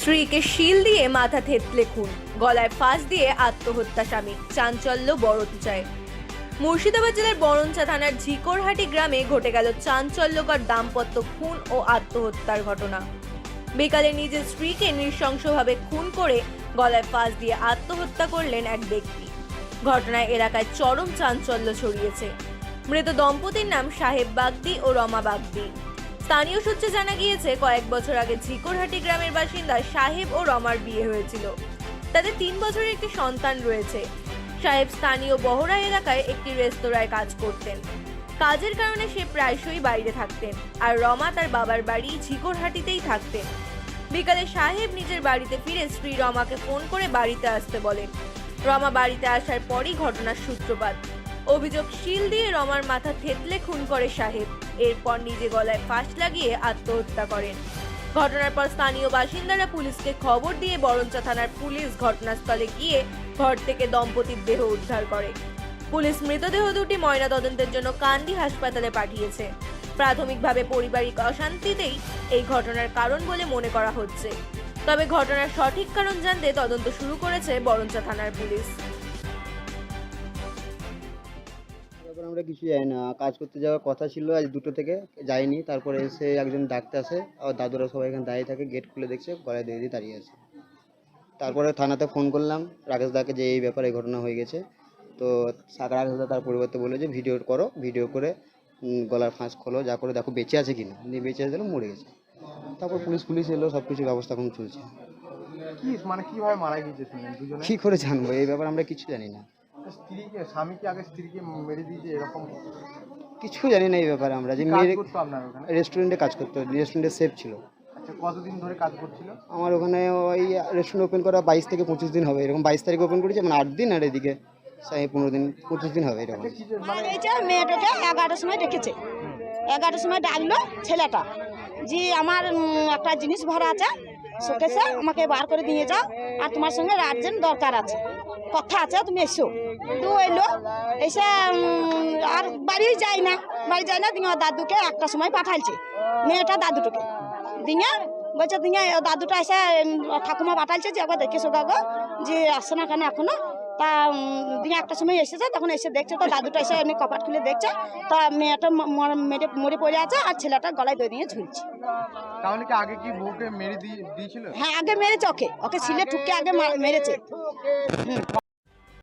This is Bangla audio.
স্ত্রীকে শিল দিয়ে মাথা থেতলে খুন। গলায় ফাঁস দিয়ে আত্মহত্যা স্বামী। চাঞ্চল্য বড়চায় মুর্শিদাবাদ জেলার বরঞ্চা থানার ঝিকরহাটি গ্রামে ঘটে গেল চাঞ্চল্যকর দাম্পত্য খুন ও আত্মহত্যার ঘটনা। বিকালে নিজের স্ত্রীকে নৃশংসভাবে খুন করে গলায় ফাঁস দিয়ে আত্মহত্যা করলেন এক ব্যক্তি। ঘটনায় এলাকায় চরম চাঞ্চল্য ছড়িয়েছে। মৃত দম্পতির নাম সাহেব বাগদি ও রমা বাগদি। স্থানীয় সূত্রে জানা গিয়েছে, কয়েক বছর আগে ঝিকরহাটি গ্রামের বাসিন্দা সাহেব ও রমার বিয়ে হয়েছিল। তাদের তিন বছরের একটি সন্তান রয়েছে। সাহেব স্থানীয় বহরা এলাকায় একটি রেস্তোরাঁয় কাজ করতেন। কাজের কারণে সে প্রায়শই বাইরে থাকতেন আর রমা তার বাবার বাড়ি ঝিকরহাটিতেই থাকতেন। বিকালে সাহেব নিজের বাড়িতে ফিরে স্ত্রী রমাকে ফোন করে বাড়িতে আসতে বলেন। রমা বাড়িতে আসার পরই ঘটনার সূত্রপাত। অভিযোগ শিল দিয়ে রমার মাথা থেতলে খুন করে সাহেব। এরপর নিজে গলায় ফাঁস লাগিয়ে আত্মহত্যা করেন। ঘটনার পর স্থানীয় বাসিন্দারা পুলিশকে খবর দিয়ে বরঞ্চা থানার পুলিশ ঘটনাস্থলে গিয়ে ঘর থেকে দম্পতির দেহ উদ্ধার করে। পুলিশ মৃতদেহ দুটি ময়নাতদন্তের জন্য কান্দি হাসপাতালে পাঠিয়েছে। প্রাথমিকভাবে পারিবারিক অশান্তিতেই এই ঘটনার কারণ বলে মনে করা হচ্ছে। তবে ঘটনার সঠিক কারণ জানতে তদন্ত শুরু করেছে বরঞ্চা থানার পুলিশ। তারপর আমরা কিছু জানি না। কাজ করতে যাওয়ার কথা ছিল আজ দুটো থেকে যাইনি। তারপরে এসে একজন ডাকতে আসে আর দাদুরা সবাই এখানে দাঁড়িয়ে থাকে গেট খুলে দেখছে গলায় দিয়ে দিয়ে দাঁড়িয়ে আছে। তারপরে থানাতে ফোন করলাম রাকেশ দাকে যে এই ব্যাপারে ঘটনা হয়ে গেছে। তো রাকেশ দা তার পরিবর্তে বলল যে ভিডিও করো ভিডিও করে গলার ফাঁস খোলো যা করে দেখো বেঁচে আছে কিনা? দিয়ে বেঁচে আছে মরে গেছে। তারপর পুলিশ পুলিশ এলো সব কিছু ব্যবস্থা এখন চলছে। কি মানে কীভাবে মারা গিয়েছে শুনলেন দুজনে? কী করে জানব? এই ব্যাপারে আমরা কিছু জানি না। স্ত্রীকে স্বামীকে আগে স্ত্রীকে মেরে দিয়েছে এরকম কিছু জানি না এই ব্যাপারে আমরা যে কাজ মেয়ে করতো আপনার ওখানে? রেস্টুরেন্টে কাজ করতো রেস্টুরেন্টে সেফ ছিল। আচ্ছা কতদিন ধরে কাজ করছিল? আমার ওখানে ওই রেস্টুরেন্ট ওপেন করা বাইশ থেকে পঁচিশ দিন হবে এরকম বাইশ তারিখ ওপেন করেছে মানে আট দিন আর এদিকে সাড়ে পনেরো দিন পঁচিশ দিন হবে এরকম। যে মানে এই যে মেয়েটাকে এগারোটার সময় ডেকেছে। এগারোটার সময় ডাকলো ছেলেটা যে আমার একটা জিনিস ভরা আছে শোকেসে আমাকে বার করে দিয়ে যাও আর তোমার সঙ্গে আর্জেন্ট দরকার আছে। কথা আছে, তুমি এসো। তো এলো, এসে আর বাড়ি যাই না। বাড়ি যায় না দিয়ে দাদুকে একটা সময় পাঠাইছে। মেয়েটা দাদুটুকে। দিয়ে বলছে দিয়ে দাদুটা এসে ঠাকুমা পাঠাইছে যে একবার দেখে শোকা গো যে আসছে না কেন এখনও? তা দিয়ে একটা সময় এসেছে তখন এসে দেখছে তো দাদুটা এসে এমনি কপাট খুলে দেখছে। তা মেয়েটা মেরে মরে পড়ে আছে আর ছেলেটা গলায় দই দিয়ে ঝুলছে। তাহলে কি আগে কি বউকে মেরে দিয়েছিল? হ্যাঁ আগে মেরেছে ওকে। ওকে ছিলে ঠুকে আগে মেরেছে।